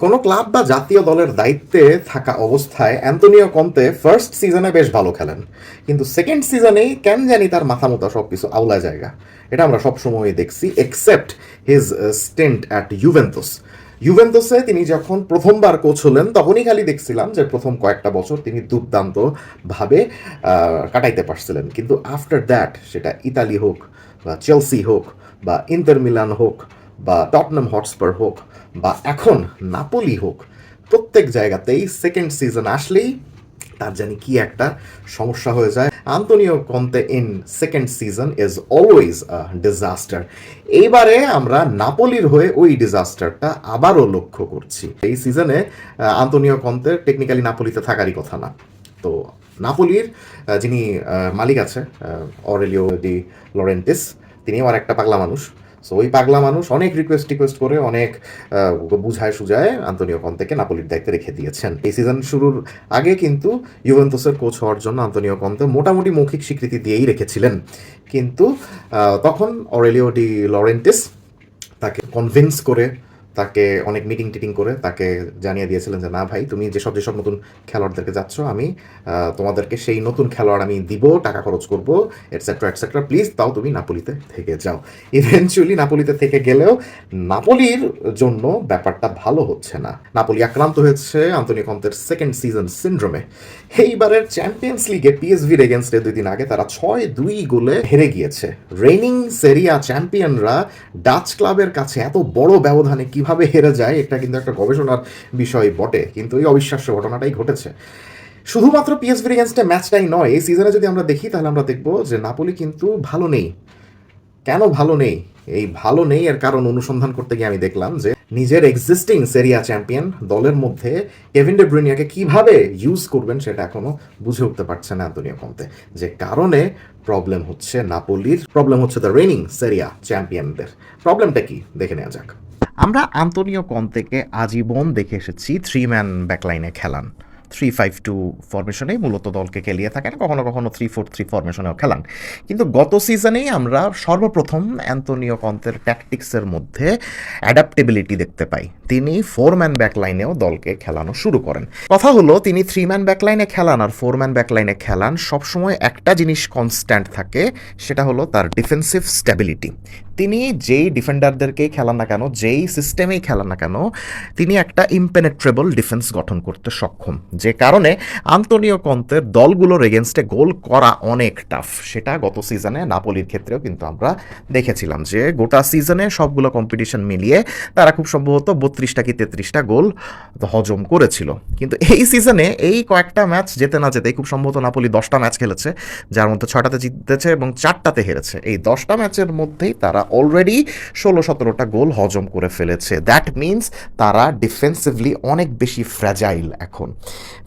কোনো ক্লাব বা জাতীয় দলের দায়িত্বে থাকা অবস্থায় অ্যান্তোনিও কন্তে ফার্স্ট সিজনে বেশ ভালো খেলেন। কিন্তু সেকেন্ড সিজনেই কেন জানি তার মাথা মতো সব কিছু আউলা জায়গা? এটা আমরা সবসময় দেখছি except his stint at Juventus ইউভেন্তুসে তিনি যখন প্রথমবার কোচ হলেন, তখনই খালি দেখছিলাম যে প্রথম কয়েকটা বছর তিনি দুর্দান্ত ভাবে কাটাইতে পারছিলেন। কিন্তু আফটার দ্যাট সেটা ইতালি হোক বা চেলসি হোক বা ইন্টার মিলান হোক বা টটনাম হটস্পার হোক বা এখন নাপোলি হোক, প্রত্যেক জায়গাতেই সেকেন্ড সিজন আসলেই তার জানি কি একটা সমস্যা হয়ে যায়। Antonio Conte in second season is always disaster এইবারে আমরা নাপোলির হয়ে ওই ডিজাস্টারটা আবারও লক্ষ্য করছি। এই সিজনে আন্তনিও কন্তে টেকনিক্যালি নাপোলিতে থাকারই কথা না। তো নাপোলির যিনি মালিক আছে অরেলিও ডি লরেন্টিস তিনিও আর একটা পাগলা মানুষ। সো ওই পাগলা মানুষ অনেক রিকোয়েস্ট রিকোয়েস্ট করে, অনেক বুঝায়, সুঝায় আন্তনিও কন্তেকে নাপোলির দায়িত্বে রেখে দিয়েছেন। এই সিজন শুরুর আগে কিন্তু ইউভেন্টোসের কোচ হওয়ার জন্য আন্তনিও কন্তে মোটামুটি মৌখিক স্বীকৃতি দিয়েই রেখেছিলেন। কিন্তু তখন অরেলিও ডি লরেন্টিস তাকে কনভিন্স করে তাকে অনেক মিটিং টিটিং করে তাকে জানিয়ে দিয়েছিলেন যে, না ভাই, তুমি যেসব যেসব নতুন খেলোয়াড়দেরকে যাচ্ছ, আমি তোমাদেরকে সেই নতুন খেলোয়াড় আমি দিব, টাকা খরচ করব এটসেট্রা এটসেট্রা প্লিজ তাও তুমি নাপোলিতে থেকে যাও। ইভেনচুয়ালি নাপোলিতে থেকে গেলেও নাপোলির জন্য ব্যাপারটা ভালো হচ্ছে না। নাপোলি আক্রান্ত হয়েছে আন্তনি কন্তের সেকেন্ড সিজন সিন্ড্রোমে এইবারের চ্যাম্পিয়ন্স লিগে পিএসভির এগেনস্টে দুই দিন আগে তারা ছয় দুই গোলে হেরে গিয়েছে। রেইনিং সেরিয়া চ্যাম্পিয়নরা ডাচ ক্লাবের কাছে এত বড় ব্যবধানে কীভাবে হেরে যায়, এটা কিন্তু একটা গবেষণার বিষয় বটে। কিন্তু এই অবিশ্বাস্য ঘটনাটাই ঘটেছে। শুধুমাত্র পিএসভির এগেনস্টে ম্যাচটাই নয়, এই সিজনে যদি আমরা দেখি, তাহলে আমরা দেখব যে নাপোলি কিন্তু ভালো নেই। কেন ভালো নেই? এই ভালো নেই এর কারণ অনুসন্ধান করতে গিয়ে আমি দেখলাম যে নিজের এক্সিস্টিং সেরিয়া চ্যাম্পিয়ন দলের মধ্যে কেভিন ডে ব্রুনিয়াকে কীভাবে ইউজ করবেন সেটা এখনও বুঝে উঠতে পারছে না অ্যান্তনিও কন্তে। যে কারণে প্রবলেম হচ্ছে নাপোলির প্রবলেম হচ্ছে দ্য রেনিং সেরিয়া চ্যাম্পিয়নদের প্রবলেমটা কি? দেখে নেওয়া যাক। আমরা আন্তনীয় কন্তেকে আজীবন দেখে এসেছি থ্রি ম্যান ব্যাকলাইনে খেলান। থ্রি ফাইভ টু ফরমেশনে মূলত দলকে খেলিয়ে থাকেন, কখনো কখনো থ্রি ফোর থ্রি ফরমেশনেও খেলান। কিন্তু গত সিজনেই আমরা সর্বপ্রথম অ্যান্তনিও কন্তের ট্যাকটিক্সের মধ্যে অ্যাডাপ্টেবিলিটি দেখতে পাই। তিনি ফোর ম্যান ব্যাকলাইনেও দলকে খেলানো শুরু করেন। কথা হলো, তিনি থ্রি ম্যান ব্যাকলাইনে খেলান আর ফোর ম্যান ব্যাকলাইনে খেলান, সবসময় একটা জিনিস কনস্ট্যান্ট থাকে, সেটা হলো তার ডিফেন্সিভ স্ট্যাবিলিটি তিনি যেই ডিফেন্ডারদেরকেই খেলান না কেন, যেই সিস্টেমেই খেলান না কেন, তিনি একটা ইমপেনেট্রেবল ডিফেন্স গঠন করতে সক্ষম। যে কারণে আন্তনিও কন্তের দলগুলোর এগেনস্টে গোল করা অনেক টাফ সেটা গত সিজনে নাপোলির ক্ষেত্রেও কিন্তু আমরা দেখেছিলাম যে গোটা সিজনে সবগুলো কম্পিটিশন মিলিয়ে তারা খুব সম্ভবত বত্রিশটা কি তেত্রিশটা গোল হজম করেছিল। কিন্তু এই সিজনে এই কয়েকটা ম্যাচ যেতে না যেতেই খুব সম্ভবত নাপোলি দশটা ম্যাচ খেলেছে, যার মধ্যে ছটাতে জিতেছে এবং চারটাতে হেরেছে। এই দশটা ম্যাচের মধ্যেই তারা অলরেডি ষোলো সতেরোটা গোল হজম করে ফেলেছে। দ্যাট মিনস তারা ডিফেন্সিভলি অনেক বেশি ফ্র্যাজাইল এখন।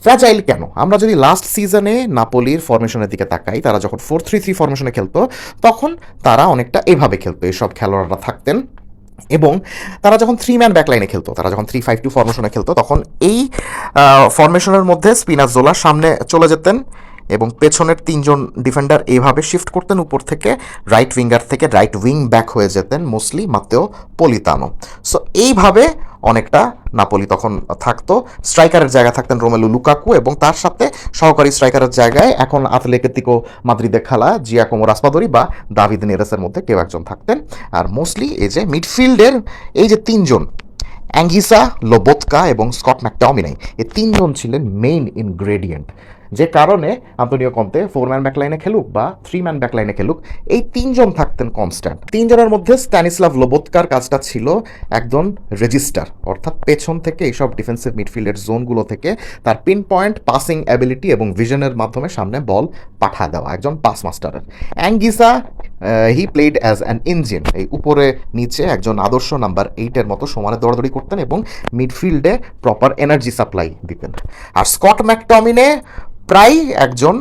ফ্র্যাজাইল কেন? আমরা যদি লাস্ট সিজনে নাপোলির ফরমেশনের দিকে তাকাই, তারা যখন ফোর থ্রি থ্রি ফরমেশনে খেলতো, তখন তারা অনেকটা এভাবে খেলতো এইসব খেলোয়াড়রা থাকতেন। এবং তারা যখন থ্রি ম্যান ব্যাকলাইনে খেলতো, তারা যখন থ্রি ফাইভ টু ফরমেশনে খেলতো, তখন এই ফরমেশনের মধ্যে স্পিনার স্পিনাজোলা সামনে চলে যেতেন এবং পেছনের তিনজন ডিফেন্ডার এইভাবে শিফট করতেন, উপর থেকে রাইট উইঙ্গার থেকে রাইট উইং ব্যাক হয়ে যেতেন মোস্টলি মাত্তেও পলিতানো সো এইভাবে অনেকটা নাপোলি তখন থাকতো। স্ট্রাইকারের জায়গায় থাকতেন রোমেলু লুকাকু এবং তার সাথে সহকারী স্ট্রাইকারের জায়গায় এখন আতলেকেতিকো মাদ্রিদে খেলা, জিয়াকোমো রাসপাদরি বা দাভিদ নেরেসের মধ্যে কেউ একজন থাকতেন। আর মোস্টলি এই যে মিডফিল্ডের এই যে তিনজন, অ্যাঙ্গিসা, লোবোৎকা এবং স্কট ম্যাকটমিনাই এই তিনজন ছিলেন মেইন ইনগ্রেডিয়েন্ট। যে কারণে আন্তনীয় কমতে ফোর ম্যান ব্যাকলাইনে খেলুক বা থ্রি ম্যান ব্যাকলাইনে খেলুক, এই তিনজন থাকতেন কনস্ট্যান্ট তিনজনের মধ্যে স্ট্যানিস্লাভ লোবোৎকার কাজটা ছিল একজন রেজিস্টার, অর্থাৎ পেছন থেকে এইসব ডিফেন্সিভ মিডফিল্ডের জোনগুলো থেকে তার পিন পয়েন্ট পাসিং অ্যাবিলিটি এবং ভিশনের মাধ্যমে সামনে বল পাঠা দেওয়া, একজন পাস মাস্টারের Anguissa he played as an engine এই উপরে নিচে একজন আদর্শ নাম্বার এইটের মতো সমানে দৌড়াদৌড়ি করতেন এবং মিডফিল্ডে প্রপার এনার্জি সাপ্লাই দিতেন। আর স্কট ম্যাকটমিনে প্রায় একজন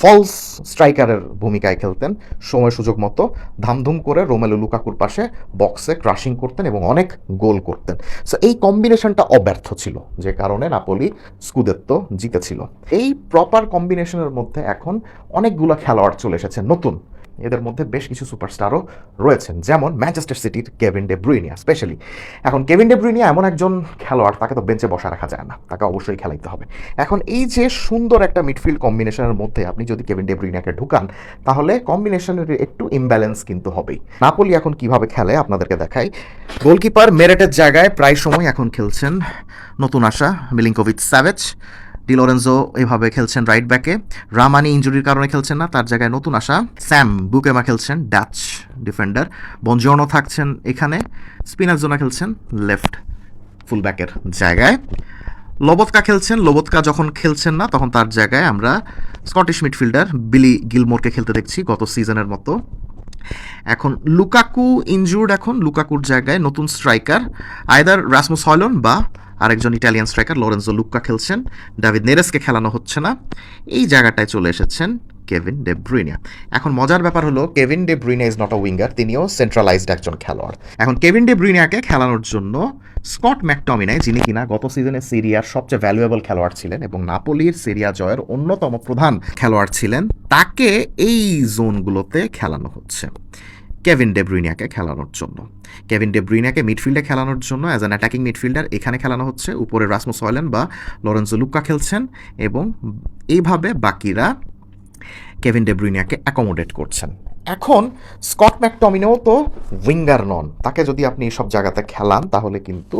ফলস স্ট্রাইকারের ভূমিকায় খেলতেন। সময় সুযোগ মতো ধামধুম করে রোমেলু লুকাকুর পাশে বক্সে ক্রাশিং করতেন এবং অনেক গোল করতেন। সো এই কম্বিনেশনটা অব্যর্থ ছিল, যে কারণে নাপোলি স্কুদেত্তো জিতেছিল। এই প্রপার কম্বিনেশনের মধ্যে এখন অনেকগুলো খেলোয়াড় চলে এসেছে, নতুন। এদের মধ্যে বেশ কিছু সুপারস্টারও রয়েছেন, যেমন ম্যানচেস্টার সিটির কেভিন ডে ব্রুইনিয়া স্পেশালি। এখন কেভিন ডে ব্রুইনিয়া এমন একজন খেলোয়াড়, তাকে তো বেঞ্চে বসা রাখা যায় না, তাকে অবশ্যই খেলাইতে হবে। এখন এই যে সুন্দর একটা মিডফিল্ড কম্বিনেশনের মধ্যে আপনি যদি কেভিন ডে ব্রুইনিয়াকে ঢুকান, তাহলে কম্বিনেশনের একটু ইমব্যালেন্স কিন্তু হবেই। নাপোলি এখন কীভাবে খেলে, আপনাদেরকে দেখাই। গোলকিপার মেরেটের জায়গায় প্রায় সময় এখন খেলছেন নতুন আসা মিলিঙ্কোভিচ স্যাভেজ ডি লরেন্জো এভাবে খেলছেন রাইট ব্যাকে রামানি ইঞ্জুরির কারণে খেলছেন না, তার জায়গায় নতুন আসা স্যাম বুকেমা খেলছেন ডাচ ডিফেন্ডার বঞ্জর্নো থাকছেন এখানে। স্পিনারজোনা খেলছেন লেফট ফুলব্যাকের জায়গায়। লবৎকা খেলছেন লোবতকা যখন খেলছেন না, তখন তার জায়গায় আমরা স্কটিশ মিডফিল্ডার বিলি গিলমোরকে খেলতে দেখছি গত সিজনের মতো। এখন লুকাকু ইনজুর্ড এখন লুকাকুর জায়গায় নতুন স্ট্রাইকার আয়দার রাসমুস হয়লন বা আরেকজন ইটালিয়ান স্ট্রাইকার লরেন্সো লুক্কা খেলছেন। ডাভিদ নেরেসকে খেলানো হচ্ছে না। এই জায়গাটায় চলে এসেছেন কেভিন ডে ব্রুইনিয়া এখন মজার ব্যাপার হলো Kevin De Bruyne is not a winger তিনিও সেন্ট্রালাইজড একজন খেলোয়াড়। এখন কেভিন ডে ব্রুইনিয়াকে খেলানোর জন্য স্কট ম্যাকটমিনাই যিনি কিনা গত সিজনে সিরিয়ার সবচেয়ে ভ্যালুয়েবল খেলোয়াড় ছিলেন এবং নাপোলির সিরিয়া জয়ের অন্যতম প্রধান খেলোয়াড় ছিলেন, তাকে এই জোনগুলোতে খেলানো হচ্ছে। কেভিন ডে ব্রুইনিয়াকে খেলানোর জন্য। কেভিন ডে ব্রুইনিয়াকে মিডফিল্ডে খেলানোর জন্য অ্যাজ অ্যান অ্যাটাকিং মিডফিল্ডার এখানে খেলানো হচ্ছে। উপরে রাসমুস হয়লেন বা লরেন্সো লুক্কা খেলছেন এবং এইভাবে বাকিরা কেভিন ডে ব্রুইনিয়াকে অ্যাকোমোডেট করছেন। এখন স্কট ম্যাকটমিনেও তো উইঙ্গার নন। তাকে যদি আপনি এইসব জায়গাতে খেলান, তাহলে কিন্তু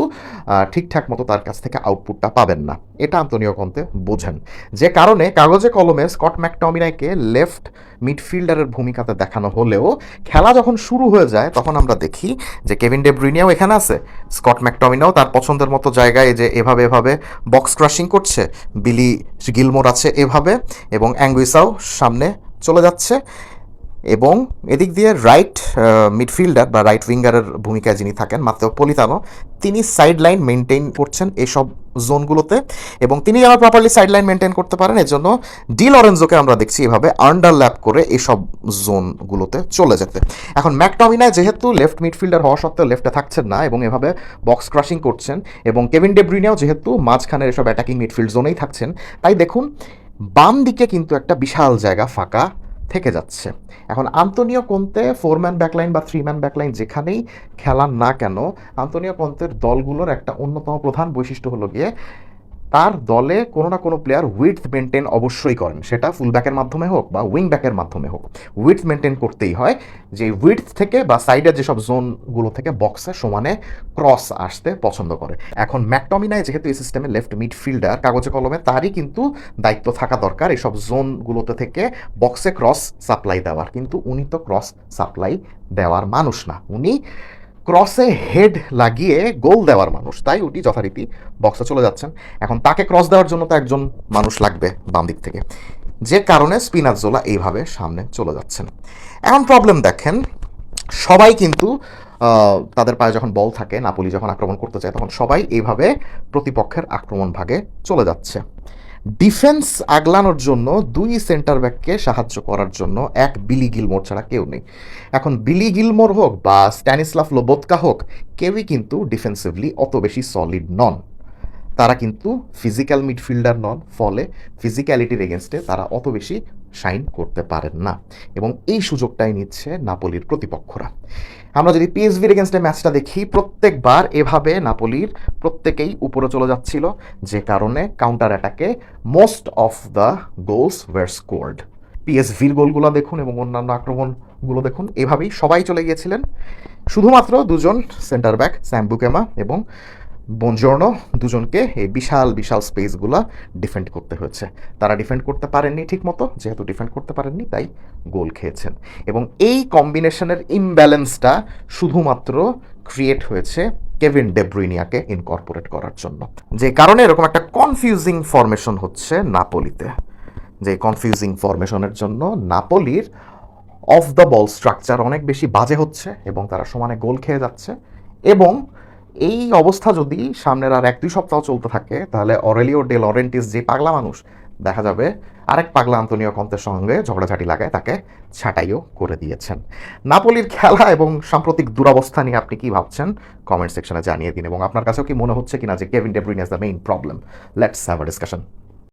ঠিকঠাক মতো তার কাছ থেকে আউটপুটটা পাবেন না। এটা আন্তনীয় কন্তে বোঝেন। যে কারণে কাগজে কলমে স্কট ম্যাকটমিনাইকে লেফট মিডফিল্ডারের ভূমিকাতে দেখানো হলেও খেলা যখন শুরু হয়ে যায়, তখন আমরা দেখি যে কেভিন ডে ব্রুইনিয়াও এখানে আছে। স্কট ম্যাকটমিনাও তার পছন্দের মতো জায়গায় যে এভাবে এভাবে বক্স ক্রাশিং করছে, বিলি গিলমোর আছে এভাবে, এবং অ্যাঙ্গুইসাও সামনে চলে যাচ্ছে এবং এদিক দিয়ে রাইট মিডফিল্ডার বা রাইট উইঙ্গারের ভূমিকায় যিনি থাকেন, মাত্র পলিতানো, তিনি সাইড লাইন মেনটেন করছেন এসব জোনগুলোতে এবং তিনি যেন প্রপারলি সাইড লাইন মেনটেন করতে পারেন এর জন্য ডি লরেন্সোকে আমরা দেখছি এভাবে আন্ডারল্যাপ করে এসব জোনগুলোতে চলে যেতে। এখন ম্যাকটমিনায় যেহেতু লেফট মিডফিল্ডার হওয়া সত্ত্বেও লেফটে থাকছেন না এবং এভাবে বক্স ক্রাশিং করছেন এবং কেভিন ডেব্রিনিয়াও যেহেতু মাঝখানের এসব অ্যাটাকিং মিডফিল্ড জোনেই থাকছেন, তাই দেখুন বাম দিকে কিন্তু একটা বিশাল জায়গা ফাঁকা থেকে যাচ্ছে। এখন Antonio Conte four man backline বা থ্রি ম্যান ব্যাকলাইন যেখানেই খেলা না কেন আন্তনীয় কন্তের দলগুলোর একটা অন্যতম প্রধান বৈশিষ্ট্য হলো গিয়ে তার দলে কোনো না কোনো প্লেয়ার উইথ মেনটেন অবশ্যই করেন। সেটা ফুল ব্যাকের মাধ্যমে হোক বা উইং ব্যাকের মাধ্যমে হোক। উইথ মেনটেন করতেই হয় যে উইথ থেকে বা সাইডের যেসব জোনগুলো থেকে বক্সে সমানে ক্রস আসতে পছন্দ করে। এখন ম্যাকটমিনায় যেহেতু এই সিস্টেমে লেফট মিডফিল্ডার কাগজে কলমে তারই কিন্তু দায়িত্ব থাকা দরকার এইসব জোনগুলোতে থেকে বক্সে ক্রস সাপ্লাই দেওয়ার। কিন্তু উনি তো ক্রস সাপ্লাই দেওয়ার মানুষ না। উনি ক্রসে হেড লাগিয়ে গোল দেওয়ার মানুষ। তাই উনি যথারীতি বক্সে চলে যাচ্ছেন। এখন তাকে ক্রস দেওয়ার জন্য তো একজন মানুষ লাগবে বাম দিক থেকে। যে কারণে স্পিনাজোলা এইভাবে সামনে চলে যাচ্ছেন। এখন প্রবলেম দেখেন, সবাই কিন্তু তাদের পায়ে যখন বল থাকে, নাপোলি যখন আক্রমণ করতে চায়, তখন সবাই এইভাবে প্রতিপক্ষের আক্রমণ ভাগে চলে যাচ্ছে। ডিফেন্স আগলানোর জন্য দুই সেন্টার ব্যাককে সাহায্য করার জন্য এক বিলি গিলমোর ছাড়া কেউ নেই। এখন বিলি গিলমোর হোক বা স্ট্যানিসলাফ লোবোৎকা হোক, কেউই কিন্তু ডিফেন্সিভলি অত বেশি সলিড নন। তারা কিন্তু ফিজিক্যাল মিডফিল্ডার নন, ফলে ফিজিক্যালিটির এগেনস্টে তারা অত বেশি শাইন করতে পারেন না। এবং এই সুযোগটাই নিচ্ছে নাপোলির প্রতিপক্ষরা। আমরা যদি পিএসভির এগেনস্টে ম্যাচটা দেখি, প্রত্যেকবার এভাবে নাপোলির প্রত্যেকেই উপরে চলে যাচ্ছিল, যে কারণে counter অ্যাটাকে most of the goals were scored পিএসভির গোলগুলো দেখুন এবং অন্যান্য আক্রমণগুলো দেখুন, এভাবেই সবাই চলে গিয়েছিলেন। শুধুমাত্র দুজন সেন্টার ব্যাক স্যাম বুকেমা এবং বনজর্ণ দুজনকে এই বিশাল বিশাল স্পেসগুলো ডিফেন্ড করতে হয়েছে। তারা ডিফেন্ড করতে পারেননি ঠিক মতো যেহেতু ডিফেন্ড করতে পারেননি, তাই গোল খেয়েছেন। এবং এই কম্বিনেশনের ইমব্যালেন্সটা শুধুমাত্র ক্রিয়েট হয়েছে কেভিন ডেব্রুইনিয়াকে ইনকর্পোরেট করার জন্য। যে কারণে এরকম একটা কনফিউজিং ফরমেশন হচ্ছে নাপোলিতে যে কনফিউজিং ফরমেশনের জন্য নাপোলির অফ দ্য বল স্ট্রাকচার অনেক বেশি বাজে হচ্ছে এবং তারা সমানে গোল খেয়ে যাচ্ছে। এবং এই অবস্থা যদি সামনের আর এক দুই সপ্তাহ চলতে থাকে, তাহলে অরেলিও ডে লরেন্টিস যে পাগলা মানুষ, দেখা যাবে আরেক পাগলা আন্তনীয় কন্তের সঙ্গে ঝগড়াঝাটি লাগায় তাকে ছাটাইও করে দিয়েছেন। নাপলির খেলা এবং সাম্প্রতিক দুরাবস্থা নিয়ে আপনি কি ভাবছেন? কমেন্ট সেকশনে জানিয়ে দিন এবং আপনার কাছেও কি মনে হচ্ছে কিনা যে Kevin De Bruyne is the main problem let's have a discussion